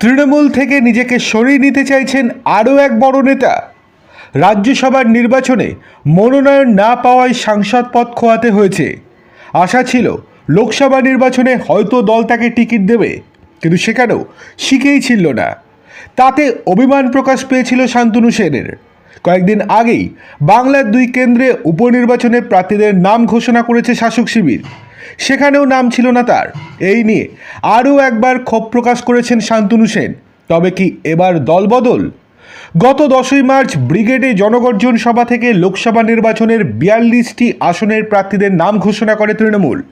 তৃণমূল থেকে নিজেকে সরিয়ে নিতে চাইছেন আরও এক বড় নেতা। রাজ্যসভার নির্বাচনে মনোনয়ন না পাওয়ায় সাংসদ পদ খোয়াতে হয়েছে। আশা ছিল লোকসভা নির্বাচনে হয়তো দল তাকে টিকিট দেবে, কিন্তু সেখানেও শিখেই ছিল না। তাতে অভিমান প্রকাশ পেয়েছিল শান্তনু সেনের। কয়েকদিন আগেই বাংলার দুই কেন্দ্রে উপনির্বাচনে প্রার্থীদের নাম ঘোষণা করেছে শাসক শিবির। সেখানেও নাম ছিল না তার। এই নিয়ে আরও একবার ক্ষোভ প্রকাশ করেছেন শান্তনু সেন। তবে কি এবার দলবদল? গত দশই মার্চ ব্রিগেডে জনগর্জন সভা থেকে লোকসভা নির্বাচনের বিয়াল্লিশটি আসনের প্রার্থীদের নাম ঘোষণা করে তৃণমূল।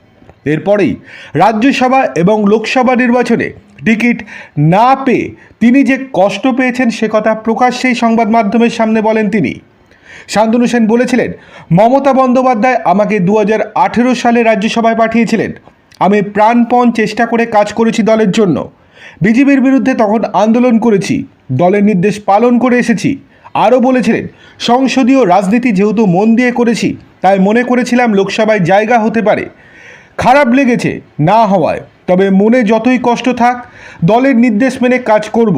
এরপরেই রাজ্যসভা এবং লোকসভা নির্বাচনে টিকিট না পেয়ে তিনি যে কষ্ট পেয়েছেন সে কথা প্রকাশ্যেই সংবাদ মাধ্যমের সামনে বলেন তিনি। শান্তনু সেন বলেছিলেন, মমতা বন্দ্যোপাধ্যায় আমাকে দু হাজার আঠেরো সালে রাজ্যসভায় পাঠিয়েছিলেন। আমি প্রাণপণ চেষ্টা করে কাজ করেছি দলের জন্য। বিজেপির বিরুদ্ধে তখন আন্দোলন করেছি, দলের নির্দেশ পালন করে এসেছি। আরও বলেছিলেন, সংসদীয় রাজনীতি যেহেতু মন দিয়ে করেছি, তাই মনে করেছিলাম লোকসভায় জায়গা হতে পারে। খারাপ লেগেছে না হওয়ায়। তবে মনে যতই কষ্ট থাক, দলের নির্দেশ মেনে কাজ করব।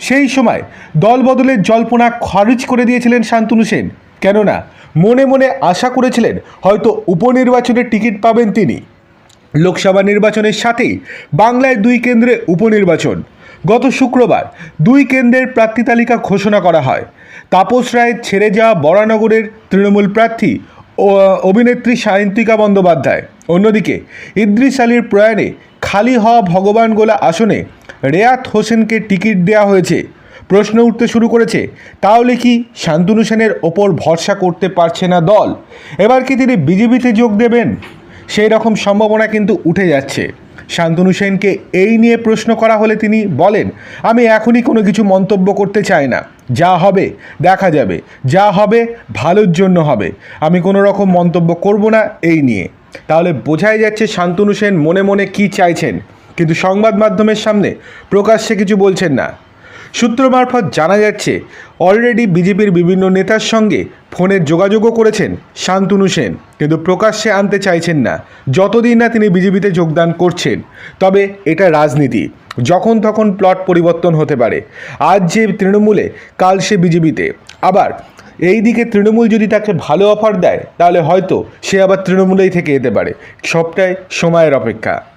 সেই সময় দল বদলের জল্পনা খারিজ করে দিয়েছিলেন শান্তনু সেন। কেননা, মনে মনে আশা করেছিলেন হয়তো উপনির্বাচনের টিকিট পাবেন তিনি। লোকসভা নির্বাচনের সাথেই বাংলায় দুই কেন্দ্রে উপনির্বাচন। গত শুক্রবার দুই কেন্দ্রের প্রার্থী তালিকা ঘোষণা করা হয়। তাপস রায়ের ছেড়ে যাওয়া বরানগরের তৃণমূল প্রার্থী অভিনেত্রী সায়ন্তিকা বন্দ্যোপাধ্যায়। অন্যদিকে, ইদ্রিস আলীর প্রয়াণে খালি হওয়া ভগবান গোলা আসনে রেয়াত হোসেনকে টিকিট দেওয়া হয়েছে। প্রশ্ন উঠতে শুরু করেছে, তাহলে কি শান্তনু সেনের ওপর ভরসা করতে পারছে না দল? এবার কি তিনি বিজেপিতে যোগ দেবেন? সেই রকম সম্ভাবনা কিন্তু উঠে যাচ্ছে। শান্তনু সেনকে এই নিয়ে প্রশ্ন করা হলে তিনি বলেন, আমি এখনই কোনো কিছু মন্তব্য করতে চাই না। যা হবে, দেখা যাবে। যা হবে, ভালোর জন্য হবে। আমি কোনো রকম মন্তব্য করব না এই নিয়ে। তাহলে বোঝাই যাচ্ছে শান্তনু সেন মনে মনে কী চাইছেন। কিন্তু সংবাদ মাধ্যমের সামনে প্রকাশ্যে কিছু বলছেন না। সূত্র মারফত জানা যাচ্ছে, অলরেডি বিজেপির বিভিন্ন নেতার সঙ্গে ফোনে যোগাযোগও করেছেন শান্তনু সেন, কিন্তু প্রকাশ্যে আনতে চাইছেন না। যতদিন না তিনি বিজেপিতে যোগদান করছেন, তবে এটা রাজনীতি, যখন তখন প্লট পরিবর্তন হতে পারে। আজ যে তৃণমূলে, কাল সে বিজেপিতে। আবার, এই দিকে তৃণমূল যদি তাকে ভালো অফার দেয়, তাহলে হয়তো সে আবার তৃণমূলেই থেকে যেতে পারে। সবটাই সময়ের অপেক্ষা।